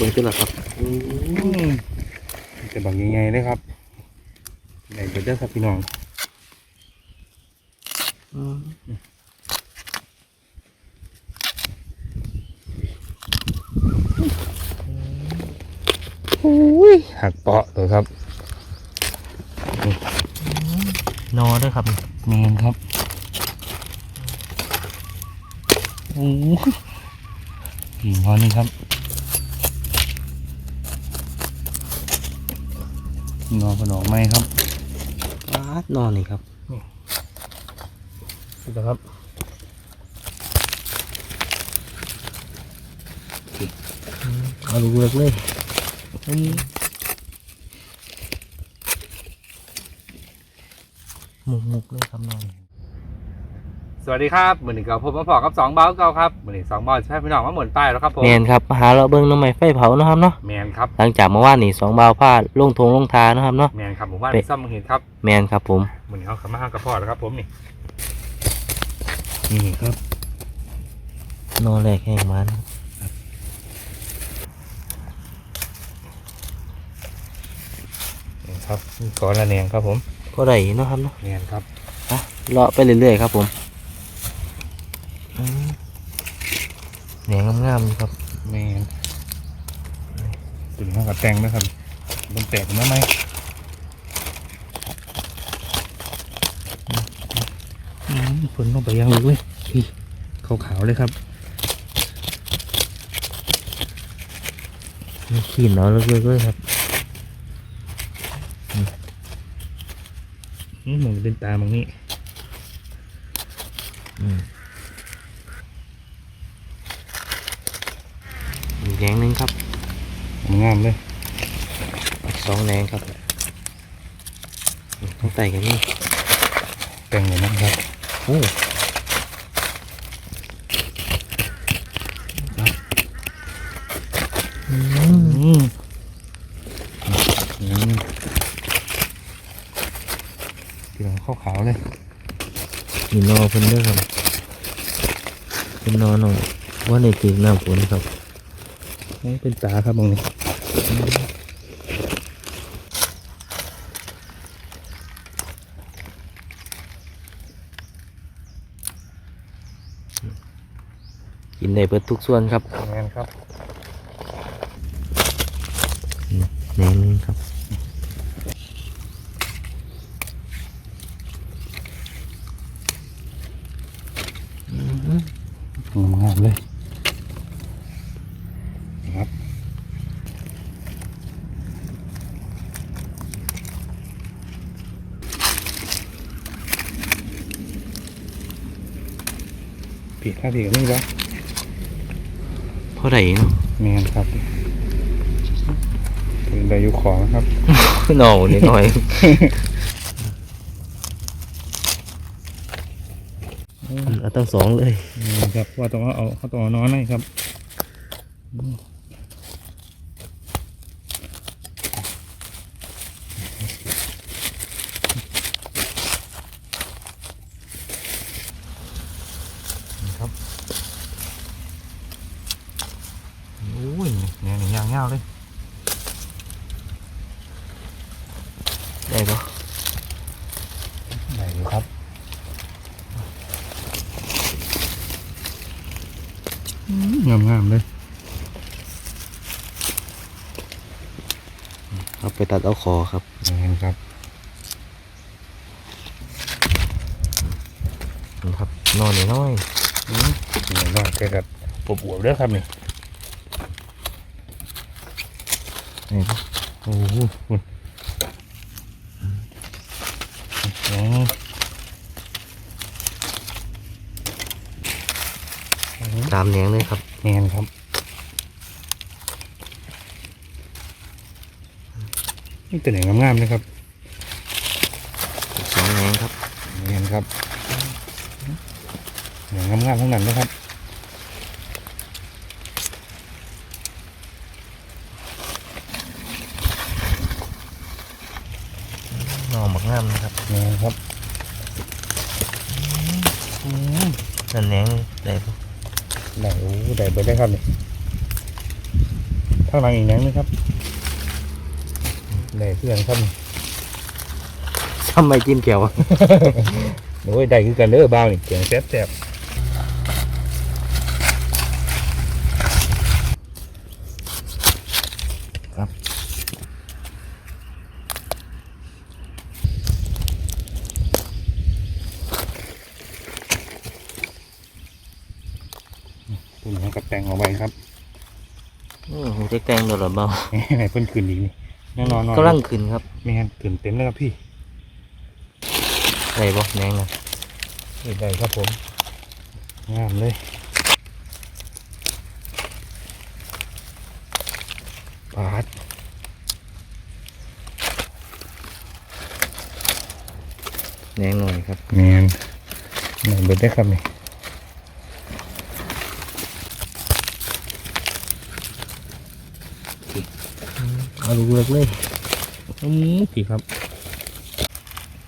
เบิ่งขึ้นแล้วครับอืมจะบังยังไงเลยครับไหนเบิดเด้อครับพี่น้องอืมหักเปาะตัวครับนอด้วยครับเมนครับโอ้ยหินงอนนี่ครับ งอขนมไหมครับปาดนอนนี่ครับนี่นะครับเอาลูกเลือกเลยมุกมุกๆเลยครับนอนส วัสดีครับเหมือนหนึ่งเก่าผมมาพอกับสองเบ้าเก่าครับเหมือนหนึ่งสองเบ้าจะให้พี่น้องมาหมุนป้ายแล้วครับผมแมนครับมาหาเราเบิ้งน้ำไม้ไฟเผาเนาะครับเนาะแมนครับหลังจากเมื่อวานนี่สองบาวพาดลงทงลงทาเนาะครับเนาะแมนครับผมว่าเป๊ะซ่อมมึงเห็นครับแมนครับผมเหมือนเขาขมาห้างกระพอแล้วครับผมนี่นี่ครับนอนแรกแห้งมันนี่ครับก้อนละแนงครับผมก็ได้เนาะครับเนาะแมนครับอะเลาะไปเรื่อยๆครับผมอืม แหนงงามๆนี่ครับแมนตุ่นข้าวกับแตงนะครับมันแตกมาไหมอืมฝนลงไปยังเลยพี่ขาวๆเลยครับมีขีนเนาะเลือกๆเลยครับอืมเหมือนเป็นตามังนี่อืมอีก แหนงหนึงครับงามเลยอีกสองแหนงครับต้องไต่กันนี่แตงเลยนะครับโอ้อืมอืมพี่น้องขาวๆเลยมีนอเพิ่นเด้อครับเป็นนอหน่อยว่าในตีน้ำฝนครับ นี่เป็นตาครับมึงนี่กินได้เบิดทุกส่วนครับงานครับแหนงหนึงครับงามเลยนะครับผี ถ้าผีกับนี่ปะเพราะไรเนาะแมนครับเป็นใบยูของครับนอนิดหน่อยเอาตั้งสองเลย นี่ครับว่าต้องเอาเขาต้องเอาน้อยหน่อยครับครับ โอ้ยเนี่ยนี่ยางเงาเลย ได้ปะ ไหนอยู่ครับ งามงามๆเลยเอาไปตัดเอาคอครับงามครับนี่ครับนอนนิดหน่อยอืมเหมือนว่าแกกับปวบอวบๆเด้อครับนี่นี่ปะโอ้โหคุณอืม ตามแหนงเลยครับแมนครับนี่ตัวไหนงามๆนะครับอีกสองแหนงครับแมนครับเหนงามๆทั้งนั้นนะครับ นอหมักงามนะครับ แมนครับอืม นั่นแหนงได้ปะไหนโอ้ได้เบิดได้ครับนี่ข้างหลังอีกแหนงนึงครับได้เพื่อนครับทำไมกินแก้วอะโอ้ยได้คือกันเด้อบ้าวนี่เสียงแซ่บๆครับปุ่นของกับแตงเอาไว้ครับ อือหู เจ๊กแตงโดดหรอเบาให้เพิ่นขึ้นอีกนี่แน่นอนๆกำลังขึ้นครับไม่งั้นตื่นเต็มเลยครับพี่ได้บ่แหนงนะนี่ได้ครับผมงามเลยปาดแหนงหน่อยครับแมนไหนเบิดได้ครับนี่ เอาลูกเล็กเลยอืมพี่ครับ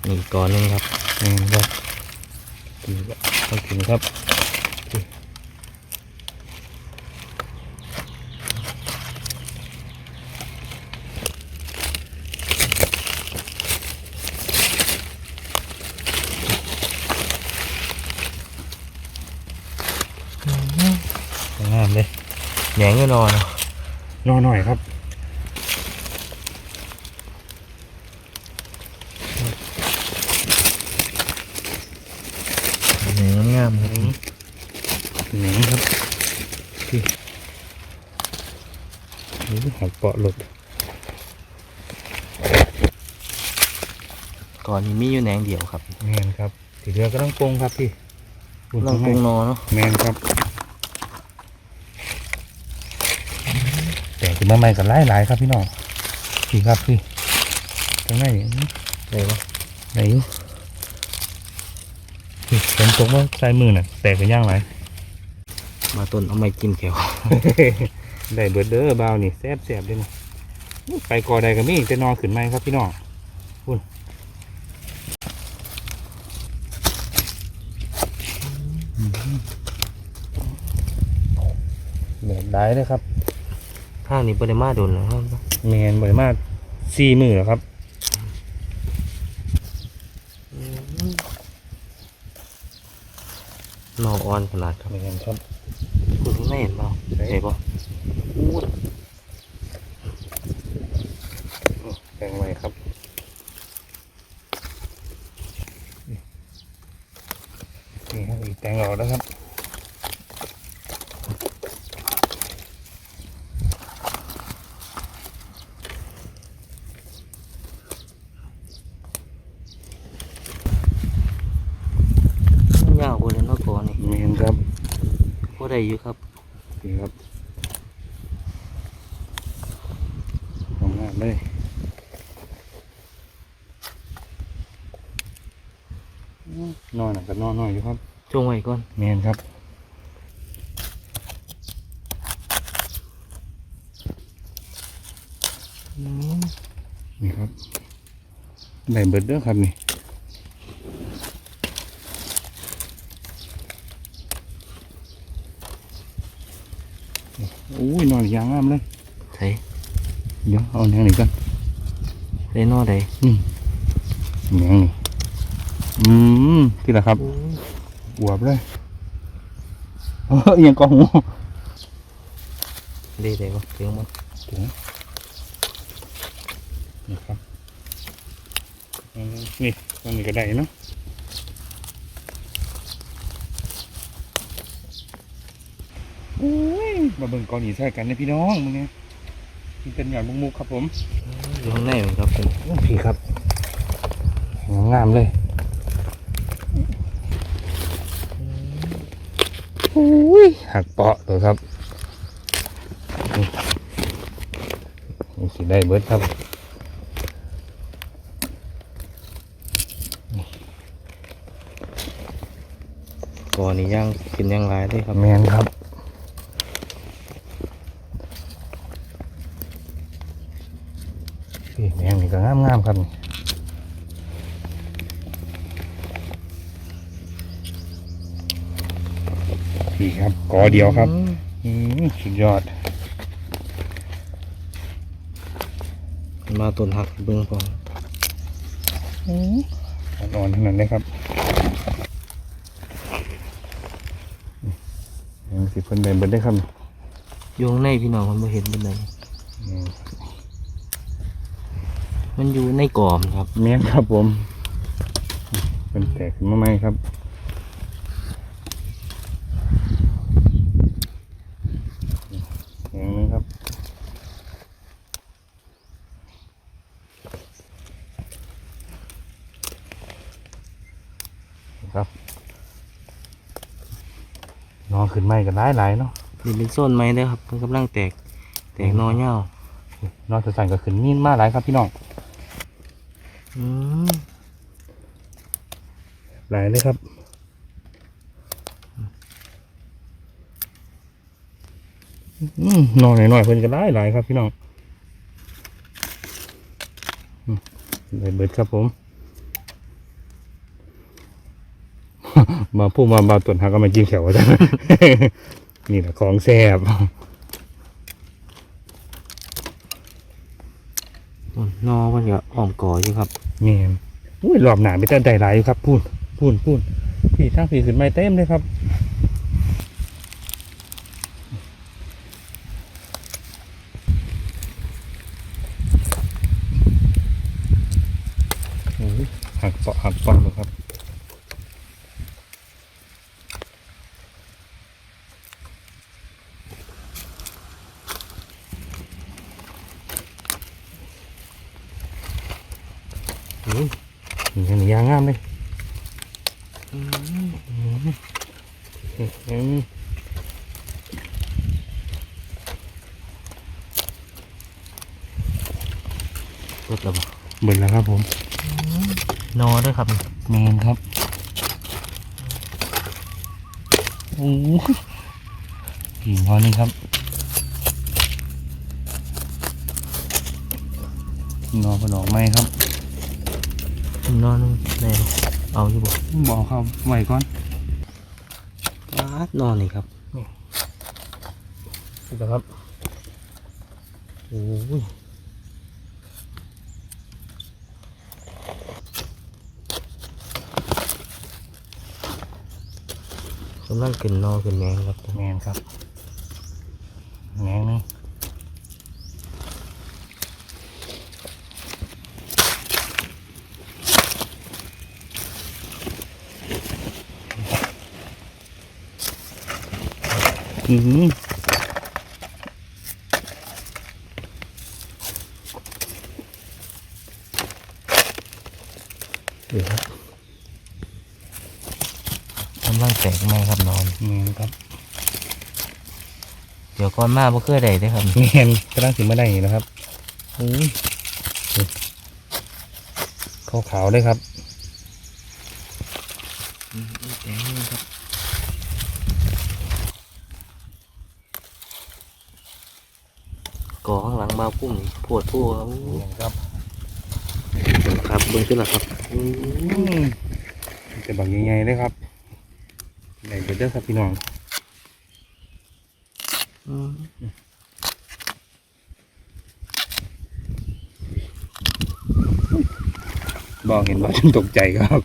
นี่ก่อนหนึงครับแมนครับพี่ก็ต้องกินครับพี่งามเลยแหนงก็นอนรอหน่อยครับ แหนงงามครับ หนีครับพี่ นี่หักเปาะหลุดก่อนนี้มีอยู่แหนงเดียวครับ แมนครับสีเรือก็ต้องปรุงครับพี่อุ่นลองปรุงนอเนาะแมนครับ แต่ขึ้นมาใหม่กับหลายหลายๆครับพี่น้องพี่ครับพี่ตรงไหนนี่ได้บ่ไหนอยู่พี่ผมตกว่าใส่มือน่ะ แตกกันย่างไรมาต้นเอาไม้กินแก้ว ได้เบิดเด้อบาวนี่แซบแซบเลยนี่ไปกอใดก็มีแต่นอนขึ้นไหมครับพี่น้องคุณแบบได้เลยครับข้างนี้ปริมาโดนแล้วครับแมนบ่อยมาสี่มือแล้วครับนออ่อนขนาดครับแมนครับคุณไม่เห็นเปล่าได้บ่ แตงไว้ครับนี่ครับอีกแตงเราแล้วครับยาวกว่าเลยเนาะก่อนนี่แมนครับพอได้อยู่ครับนี่ครับทำงานเลยนอนน่ะก็นอนน้อยอยู่ครับ จงไว้ ก่อนแมนครับนี่ครับได้เบิดเด้อครับนี่อุ้ยนอนยางงามเลยใส่เดี๋ยวเอาแนงนี่กันได้นอได้แนงนี่อืมที่ละครับ อวบเลยเออยังกองหูได้ได้บ่ถึงบ่ถึงนี่ครับอืมนี่ตรงนี้ก็ได้เนาะอุ้ยมาเบิ่งกองหนีใส่กันนะพี่น้องมึงเนี่ยมันเป็นอย่างมุกๆครับผมอยู่ข้างในเหมือนครับผมโอ้พี่ครับ งามๆเลย อุ้ยหักเปาะตัวครับนี่นี่สิได้เบิดครับก่อนนี้ย่างกินย่างหลายเลยครับแมนครับพี่แมงนี่ก็งามงามๆครับนี่พี่ครับ กอเดียวครับอืมอืมสุดยอด มาต้นหักเบิ่งพออ่อนๆทั้งนั้นเลยครับยังสิเพิ่นเดินเบิดได้ครับอยู่ข้างในพี่น้องมันบ่เห็นเป็นไรอืมมันอยู่ในกรอมครับเมียนครับผมเป็นแตกขึ้นมาไหมครับอย่างนึงครับ ครับ นอนขึ้นไหมกันหลายๆเนาะนี่เป็นโซนไม้เด้อครับมันกำลังแตก แตกหนอเหย้านอนจะสั่นก็ขึ้นมีนมาหลายครับพี่น้องอืมหลายเลยครับอืมนอนหน่อยๆเพิ่นก็ได้หลายครับพี่น้องอืมเลยเบิดครับผม มาพูดมาบาตุนหาก็มาจิ้มแขวจ้ะนี่แหละของแซ่บอืมหนอมันก็อ้อมก่ออยู่ครับเมียนอุ้ยรอบหนาไปแต่ได้หลายอยู่ครับ พูนพูนพูนพี่ทั้งพี่ขึ้นไม้เต็มเลยครับ โอ้ยหักเสาะหักฟันเลยครับ อุ้ย นี่ยังยางงามเลยอืมอืมเปิดแล้วบ่เบิดแล้วครับผม นอเด้วยครับเมนครับโอ้ยกิ่งพอนี่ครับนอนกระดอกไม้ครับ นอนึงแน่เอาอยู่บ่บอกครับไว้ก่อนปาดหนอนี่ครับนี่นะครับโอ้ยกำลังขึ้นหนอขึ้นแมงครับแมนครับแมงนี่ เดี๋ยวครับกำลังแตกไหมครับนอนแมนครับเดี๋ยวก่อนมาบ่เคยได้เด้อครับแมนกำลังสิมาได้นี่นะครับอุ้ยขาวขาวๆเลยครับ แตกนี่ครับก่อข้าง หลังบาวพุ่มปวดทั่วครับแมนครับครับเบิ่งขึ้นละครับอือืมมจะบักใหญ่ๆเลยครับไหนเด้อครับพี่น้องอืมบอกเห็นว่าจนตกใจครับ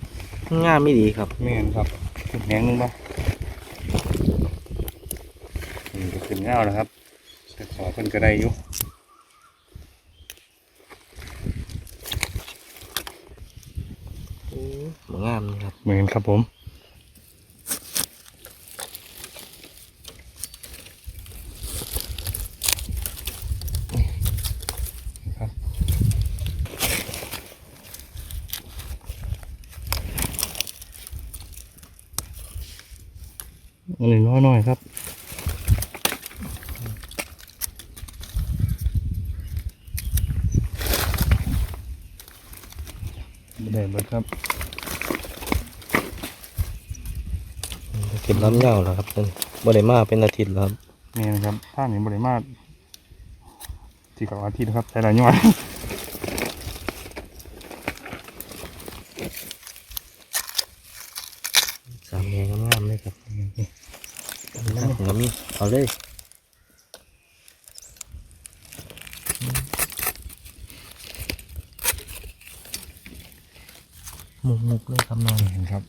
งามไม่ดีครับแม่นครับขึ้นแหงนึงปะนี่ก็ขึ้นเงาแล้วครับแต่ขอเพิ่นก็ได้อยู่ มบ่งามนี่ครับเหมือนครับผมนี่ครับอันนี้น้อยๆครับ ไม่ได้เบิดครับ เก็บน้ำเหย้าแล้วครับเพิ่นบ่ได้มาเป็นอาทิตย์แล้วครับนี่นะครับท่านเห็นบริมาตรที่กับอาทิตย์นะครับใช้หลายย้อนสามแยงงามๆเลยครับหน้าหัวมีเอาเลย น มุกมุกๆเลยครับน้อง เห็นครับ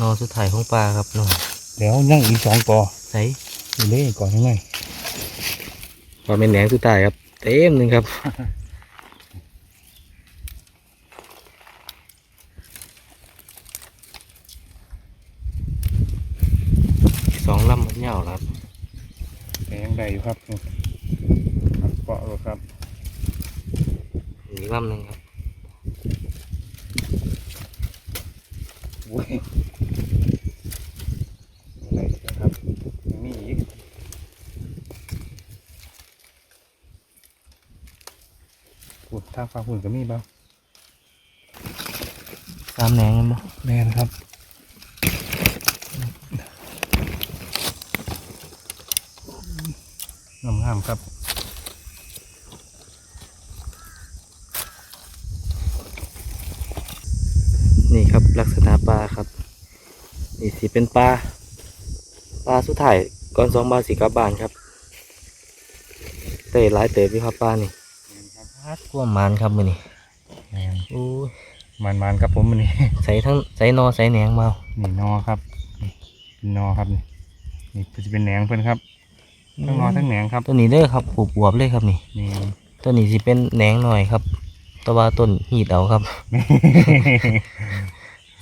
นอสุดท้ายของปลาครับน้องแล้วยังอีกสองกอใส่อยู่เล่ก่อนยังไงปลาเป็นแหนงสุดท้ายครับ เต็มหนึ่งครับสองลำมันเหยาวครับแต่ยังได้อยู่ครับครับเกาะเลยครับอีกลำหนึ่งครับ โอ้ยอะไรนะครับยังมีอีกพูดทางฟังพูดก็มีบ้างสามแหนงกันบ่แม่นครับงามงามๆครับนี่ครับลักษณะปลาครับ นี่สิเป็นปลาปลาสุดท้ายก่อนสองบาทสิกลับบ้านครับเตยหลายเตยพี่ครับปลานี่ ปลาท่วมมันครับมือนี่แม่นโอ้ยมันมันๆครับผมมันนี่ ใส่ทั้งใส่นอใส่แหนงมานี่นอครับนี่เป็นนอครับนี่นี่จะเป็นแหนงเพื่อนครับทั้งนอทั้งแหนงครับตัวนี้เด้อครับปวบๆเลยครับนี่ นี่ ตัวนี้สิเป็นแหนงหน่อยครับแตัวาต้นหีดเอาครับ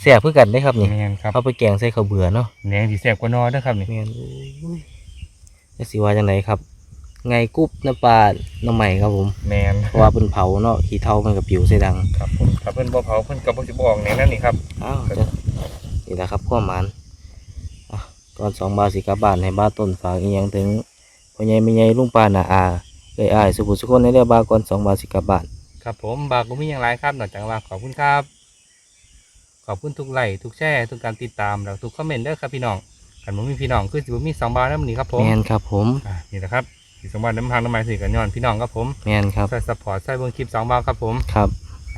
เสียบเพื่อกันได้ครับนี่แมนครับเข้าไปแกงใส่ข้าวเบื่อเนาะแหนงสีแสบกว่านอเด้วยครับนี่แม่นอุ้ยจะสิว่าจังไหนครับ ไงกุ๊บน้ำปลาน้ำใหม่ครับผมแมนเพราะว่าเป็นเผาเนาะขี้เท่ามันกับผิวใส่ดังครับผมถ้าเพื่อนบ่เผาเพื่อนก็บ่จะบอกแหนงนั่นนี่ครับอ้าวจะนี่แหละครับข้อมันอะก่อนสองบาทสิกลับบ้านให้บ้านต้นฝากอีกอย่างถึงพ่อใหญ่แม่ใหญ่ลุงปาหนาอาเอ้ยอ้ายสุขุสุคนในเรือบาก่อนสองบาทสิกลับบ้านครับผมบาก็มีอย่างไรครับนอกจากว่าขอบคุณครับ ขอบคุณทุกไลค์ทุกแชร์ทุกการติดตามแล้วทุกคอมเมนต์เด้อครับพี่น้องกันบ่มีพี่น้องคือสิบ่มีสองบาทนั่นนี่ครับผมแมนครับผม อะนี่แหละครับ ที่สองบาทน้ำพังน้ำมันสิกันย้อนพี่น้องครับผมแมนครับใส่ซัพพอร์ตใส่เบิ่งคลิปสองบาทครับผมครับ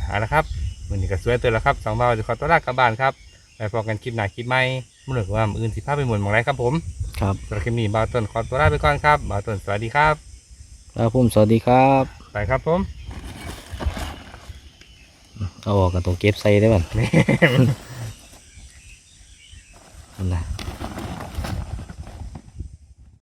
เอาละครับมือนี้ก็สวยตัวแล้วครับสองบาทจะขอตัวลากลับบ้านครับไปพบกันคลิปหน้าคลิปใหม่มื่อหนึ่งว่ามื้ออื่นสิพาไปหมุนหมองไรครับผมครับสำหรับคลิปนี้บ่าวต้นขอตัวลาไปก่อนครับบ่าวต้นสวัสดีครับครับผมสวัสดีครับไปครับผมเอาออกกันตรงเก็บใส่ได้บ้างนั่นนะ